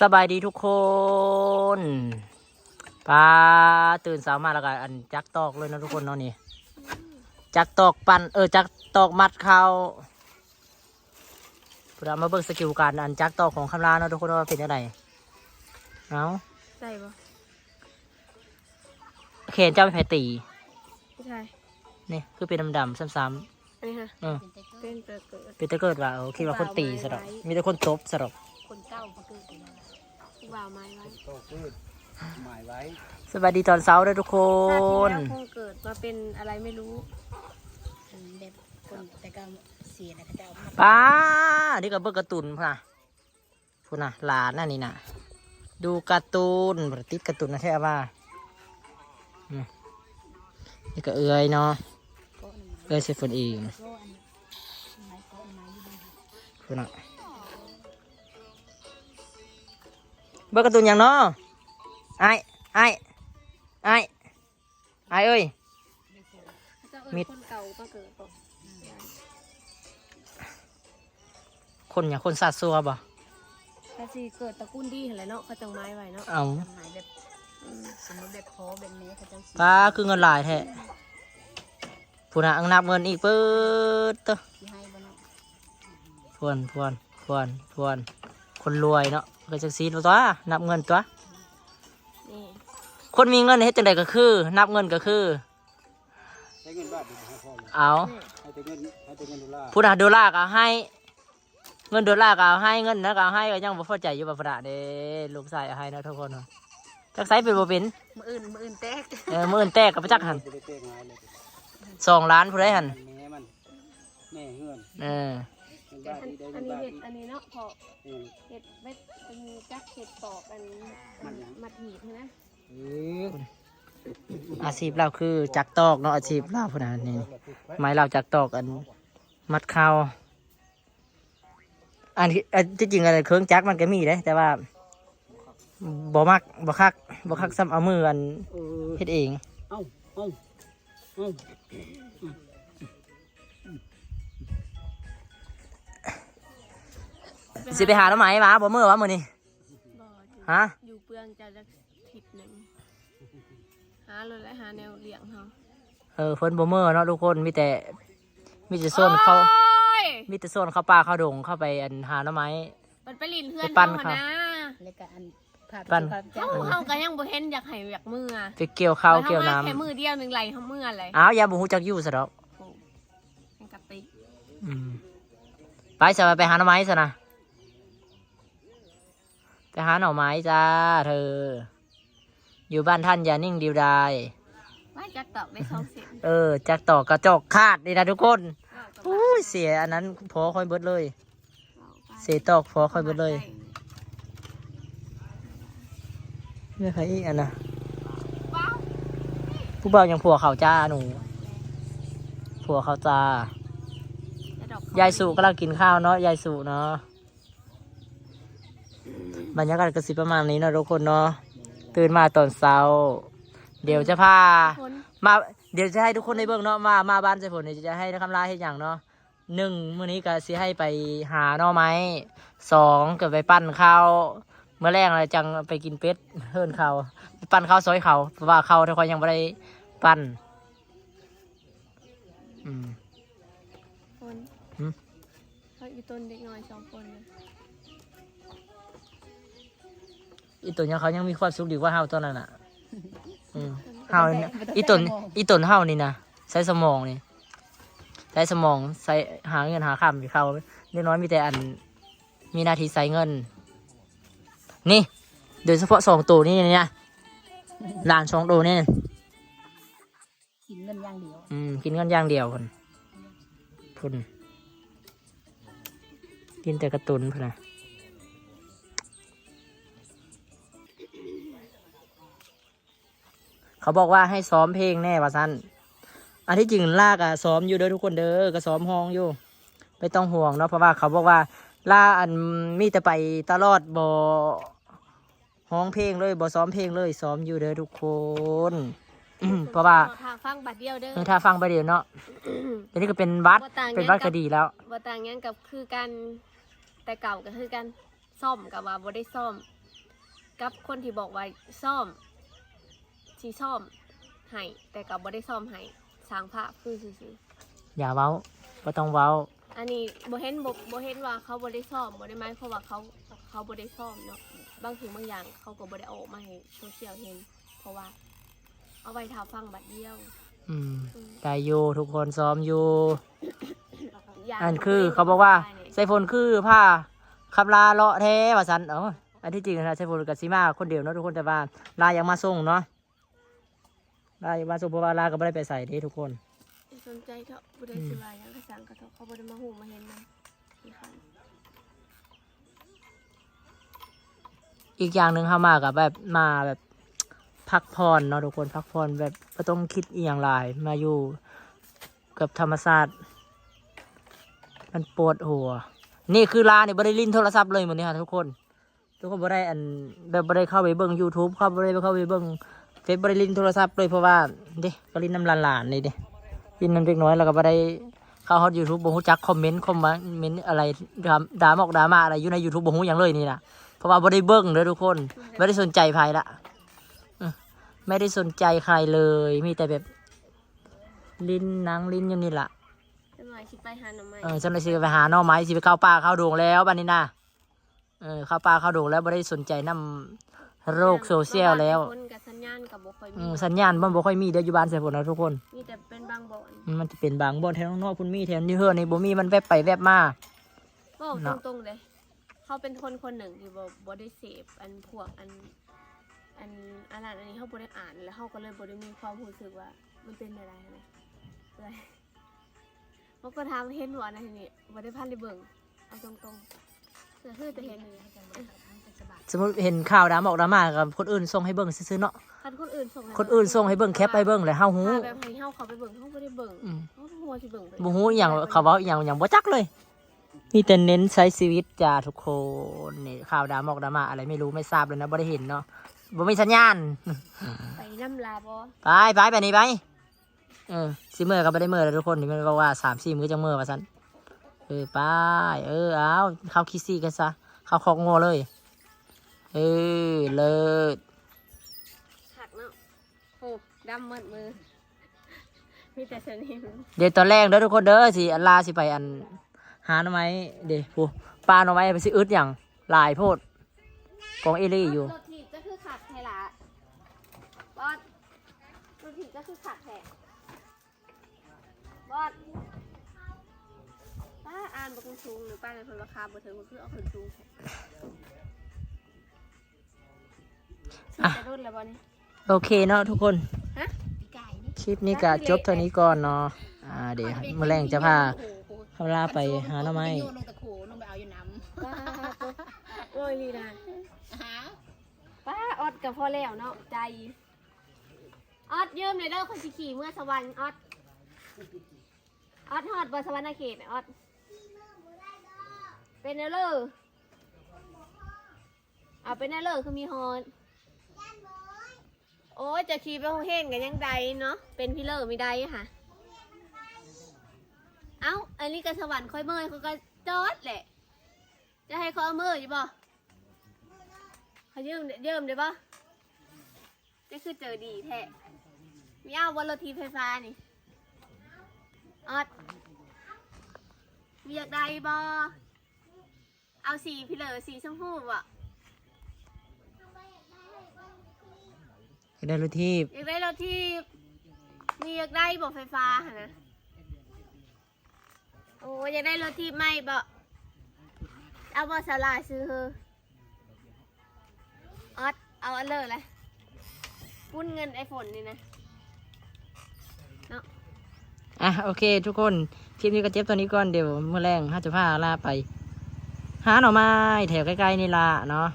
สบายดีทุกคนป้าตื่นสาวมาแล้วก็อันจักตอกเลยนะทุกคนเนาะนี่ จักตอกปันเออจักตอกมัดเขาเรามาเบิกสกิลการอันจักตอกของคำรานเนาะทุกคนว่าเป็นยังไงเอาใส่ปะเขนเจ้าไปไผตีไม่ใช่นี่คือเป็นดำๆซ้ำอันนี้ฮะๆเออเป็นเปิดเกิดเป็นตะเกิดว่าเออคิดว่าคนตีสะดอกมีแต่คนตบสะดอก คนเก้าก็คือว่าวไม้ไว้โตพืชหมายไว้สวัสดีตอนเช้าด้วยทุกคชาติที่น แล้วคงเกิดมาเป็นอะไรไม่รู้แบบคนแต่ก็เสียนะเขาจะเอามาป้า นี่ก็เบิกการ์ตูนพุ่นน่ะพุ่นน่ะหลานน่ะนี่น่ะดูการ์ตูนบ่ได้ติดการ์ตูนนะแท้ว่าอืมนี่ก็เอื้อยเนาะโก้หนึ่งเอื้อยเซฟนเองโก้อันไม้โก้ไม้อยู่ดีพุ่นน่ะ เบิกการ์ตูนอย่างเนาะไอ้ไอ้ไอ้ไอ้เอ้ยเจ้าเอิมิญดคนเก่ามาเกิดปะคนอย่างคนสัตว์ซัวบ่แต่สิเกิดตระกูลดีเห็นแหละเนาะเขาจังไม้ไว้เนาะเอาหมายแบบสมมติแบบพอแบบนี้เขาจะเสียป้าคือเงินหลายแท้พุ่นน่ะอังนับเงินอีกเปิดเตอะที่ให้บ้านพวนพวนพวนพวนคนรวยเนาะ ก็จังซีตัวนับเงินตัวนี่คนมีเงินเฮ็ดจังไดก็คือ นับเงินก็คือใช้เงินบาทดีให้พ่อเลยเอาให้แต่เงินให้แต่เงินดอลลาร์ผู้ใดดอลลาร์ก็เอาให้ เงินดอลลาร์ก็เอาให้เงินนั้นก็เอาให้ก็ยังบ่พอใจอยู่บ่พระเด้ลูกชายเอาให้เนาะทุกคนเนาะจักไสเป็นบ่เป็นมืออื่นมืออื่นแตกเออมื้ออื่นแตกก็ไปจักหันจะได้เต้งายเลยสองล้านผู้ใดหันแม่มันแม่เฮือนเออ เงินอับาทนดีได้อัเงินนนี้บาทเห็ดดีอันนี้เนาะพอเออเห็ดเม็ดเป็นจักเห็ดตอกอันมัดหีบนะเอออาชีพเราคือจักตอกเนาะอาชีพเราพุ่นน่ะนี่ไม้เราจักตอกอันมัดข้าวอันที่อันที่จริงอันเครื่องจักรมันก็มีเด้แต่ว่าบ่มักบ่คักบ่คักซ้ำเอามืออันเออเฮ็ดเองเอ้าเอ้าเอ้า สิไปหาหน้ำไหมมาบ่มือวะมื้อนี้บ่ถึงฮะอยู่เปลืองจะจะผิดหนึ่งหาเลยและหาแนวเลี้ยงเขาเออเพิ่นบ่มือเนาะทุกคนมีแต่มีแต่โซนเขาโอ้ยมีแต่โซนเข้าป่าเข้าดงเข้าไปอันหาหน้ำไหมมันไปลินเพื่อนไปปั้นเขาเขา นะแล้วก็อันพาปั้นเขาจะเขาเขาก็ยังบ่เห็นอยากให้อยากมืออะไปเกี่ยวข้าวเกี่ยวน้แค่มือเดียวหนึ่งไหลเขามืออะไรำอ้าวอย่าบ่ฮู้จักอยู่ซะดอกโอ้ยังกะติกอืมไปซะไปหาหน่อไม้ซะนะ ไปหาหน่อไม้จ้าเธอ อยู่บ้านท่านอย่านิ่งเดียวดายว่าจะตอบไม่สองเสียงเออจักต่อกระจกขาดนี่นะทุกคนเอาต่ออุ้ยเสียอันนั้นพอค่อยเบิดเลยเอาไปเสียตอกพอค่อยเบิดเลยไม่ใครอีกอันนะว้าวผู้บ่าวยังผัวเขาจ้าหนูผัวเขาจ้าจะดอกยายสุกำลังกินข้าวเนาะยายสุเนาะ บรรยากาศก็สิประมาณนี้เนาะทุกคนเนาะตื่นมาตอนเช้า เดี๋ยวจะพาคนมาเดี๋ยวจะให้ทุกคนได้เบิ่งเนาะมามาบ้านใจผลเดี๋ยวจะให้คำลาให้อย่างเนาะหนึ่งมื้อนี้ก็สิให้ไปหาหน่อไม้สองก็ไปปั้นข้าวเมื่อแรกเลยจังไปกินเป็ดเฮิรนข้าวไปปั้นข้าวซอยเขาเพราะว่าเขาทุกคนยังไม่ได้ปั้นอืมคนหืมเขาอีต้นเด็กน้อยสองคน อีตนยังเขายังมีความสุขดีกว่าเฮาตอนนั้นอะอืมเฮาเนี่ยอีตนอีตนเฮานี่นะใช้สมองนี่ใช้สมองใช้หาเงินหาคำอยู่เขาเล็กน้อยมีแต่อันมีหน้าที่ใช้เงิน นี่ โดยเฉพาะสองตัวนี่เนี่ยหลานสองตัวนี่กินเงินอย่างเดียว อืมกินเงินอย่างเดียวคนพุ่นกินแต่กระตุนพุ่นนะ เขาบอกว่าให้ซ้อมเพลงแน่ว่าสั้นอันที่จริงลากอะซ้อมอยู่เด้อทุกคนเด้อก็ซ้อมห้องอยู่ไม่ต้องห่วงเนาะเพราะว่าเขาบอกว่าล่าอันมีแต่ไปตลอดบอห้องเพลงเลยบอซ้อมเพลงเลยซ้อมอยู่เด้อทุกคนอืมเพราะว่าทางฟังบัดเดียวเด้อเออถ้าฟังไปเดี๋ยวเนาะเดี๋ยวนี้ก็เป็นวัดบ่ต่างเป็นวัดหยังกับก็ดีแล้วบ่ต่างหยังกับคือกันแต่เก่าก็คือกันซ่อมกับว่าบ่ได้ซ่อม กับคนที่บอกว่าซ่อม ชีซ่อมให้แต่กับบ่ได้ซ่อมให้สร้างภาพคือซื่ออย่าเว้าก็ต้องเว้า ๆอันนี้บ่เห็นบ่บ่เห็นว่าเขาบ่ได้ซ่อมบ่ได้หมายความว่าเขาเขาบ่ได้ซ่อมเนาะบางสิ่งบางอย่างเขาก็บ่ได้เอาออกมาให้โซเชียลเห็น เพราะว่า เอาไว้ท่าฟังบัดเดียวอืมอืมได้อยู่ทุกคนซ้อมอยู่ ย่างอันคือเขาบอกว่าไซโฟนคือผ้าคำลาเลาะแท้ว่าสันเอออันที่จริงนะไซโฟนกับซีมาคนเดียวเนาะทุกคนแต่ว่าลายังมาส่งเนาะ ลายังมาส่งเพราะว่าลาก็ไม่ได้ไปใส่เด้ทุกคนสนใจเถอะบ่ได้สิวายังก็สั่งก็เถอะเขาบ่ได้มาฮู้มาเห็นมันอีกครั้งอีกอย่างหนึ่งเข้ามากับแบบมาแบบพักผ่อนเนาะทุกคนพักผ่อนแบบไม่ต้องคิดอีหยังหลมาอยู่กับธรรมศาสตร์มันปวดหัว นี่คือลาเนี่ยบ่ได้ลิ้นโทรศัพท์เลยหมดนี่ค่ะทุกคน ทุกคนบ่ได้อันแบบบ่ได้เข้าไปเบิ่ง YouTube เข้าบ่ได้เข้าไปเบิ่ง เฟซบ่ได้ลิ้นโทรศัพท์เลยเพราะว่าเด้ก็ลิ้นน้ำหลานๆนี่เด้ลิ้นน้ำเล็กน้อยแล้วก็บ่ได้เข้าฮอต YouTube บ่ฮู้จักคอมเมนต์คอมเมนต์อะไรดราด่าหมอกด่ามาอะไรอยู่ใน YouTube บ่ฮู้หยังเลยนี่นะเพราะว่าบ่ได้เบิ่งเด้อทุกคนไม่ได้สนใจใครละอืมไม่ได้สนใจใครเลย มีแต่แบบลิ้นหนังลิ้นอยู่นี่ล่ะจังหน่อยสิไปหาหน่อไม้เออฉันเลยสิไปหาหน่อไม้สิไปเข้าป่าเข้าดงแล้วบัดนี้นะเออเข้าป่าเข้าดงแล้วไม่ได้สนใจน้ำโรคโซเชียลแล้วคนกับสัญญาณกับบ่ค่อยอืมีมสัญญาณมันบ่ค่อยมีเด้ออยู่บ้านเสียผลนะทุกคน มีแต่เป็นบางบ่อนอืมมันจะเป็นบางบ่อนแถวข้างนอกพุ่นมีแถวนี้เฮือนี่บ่มีมันแวบไปแวบมา บอกเนาะ ตรงๆเลยเขาเป็นคนคนหนึ่งที่บ่บ่ได้เสพอันพวกอัน อันอันนั้นอันนี้เขาบ่ได้อ่านแล้วเขาก็เลยบ่ได้มีความรู้สึกว่า มันเป็นอะไรนะเลยมันก็ทำเห็นว่านะทีนี้บ่ได้พันได้เบิ่งเอาตรงๆก็คือจะเห็นนี่ สมมติเห็นข่าวดราม่าออกดราม่ากับคนอื่นส่งให้เบิ่งซื่อๆเนาะคันคนอื่นส่งให้คนอื่นส่งให้เบิ่งแคปให้เบิ่งเลยเฮาฮู้ถ้าแบบให้เฮาเขาไปเบิ่งเขาบ่ได้เบิ่งอืมเขาหัวสิเบิ่งไปบ่ฮู้อหย่างเขาเว้าอหย่างอหย่างบ่จักเลยมีแต่เน้นใช้ชีวิตจ้าทุกคนนี่ข่าวดราม่าออกดราม่าอะไรไม่รู้ไม่ทราบเลยนะบ่ได้เห็นเนาะบ่มีสัญญาณ ไปน้ำลาบ่ไปไปไปนี่ไป เออสิเมื่อก็ไม่ได้เมื่อแล้วทุกคนที่มันบอกว่าสามสี่มือจะเมื่อว่าสันเออไปเออเอาเข้าคิดซี่กันซะเข้าคอกงัวเลยเออ เลิศหักเนาะโอ้ดำหมดมือ มีแต่สนิมเดี๋ยวตอนแรกเด้อทุกคนเด้อสิอันลาสิไปอัน หาหน่อไม้เดี๋ยวปูปลาหน่อไม้ไปสิอึดอย่างหลายโพดกองเอลี่อยู่รถถีบก็คือขัดไทยละบอสรถถีบก็คือขัดแท้บอสป้าอ่านบกสูงหรือป้าในคนราคาบ่ถึงก็คือเอาคนสูงแท้ อะจะรุ่นแล้วบอสนี่โอเคเนาะทุกคน ฮะไก่นี่คลิปนี้ก็จบเท่านี้ก่อนเนาะอ่าเดี๋ยวมื่อแรงจะพาเขาลาไปหาหน่อไม้โยนลงตะโขลงไปเอาอยู่น้ำป้าปุ๊บโอ้ยนี่นะหาป้าออดกับพ่อแล้วเนาะใจ ออดยืมเลยเด้อคนสิขี่เมื่อสวรรค์ออดออดฮอดบนสวรรค์เขตน่ะออด เป็นเนเลอร์เอาเป็นเนเลอร์คือมีฮอน โอ้ยจะขี่ไปโฮเฮนกันยังใดเนาะเป็นพี่เลอร์ไม่ได้ค่ะ เอ้าอันนี้ก็สวรรค์ค่อยเมื่อยเขาก็จอดแหละ จะให้เขาเอามืออยู่บ่เขายืมเยืมได้ปะนี่คือเจอดีแท้มีเอาบนรถทีไฟฟ้านี่ออดมีอยากได้บ่เอาสีพี่เลอสีชมพูบ่ ได้รถที่อยากได้รถที่มีอยากได้บ่ไฟฟ้าหนนะโอ้ยอยากได้รถที่ไม่บ่เอาบ่สลายซื้อเฮอออดเอาอันเลยเลยปุ้นเงินไอฝนนี่นะอะโอเค ทุกคนคลิปนี้ก็เจ็บตัวนี้ก่อนเดี๋ยวเมื่อแรงห้าจะพาลาไป หาหน่อไม้แถวใกล้ๆนี่ละเนาะ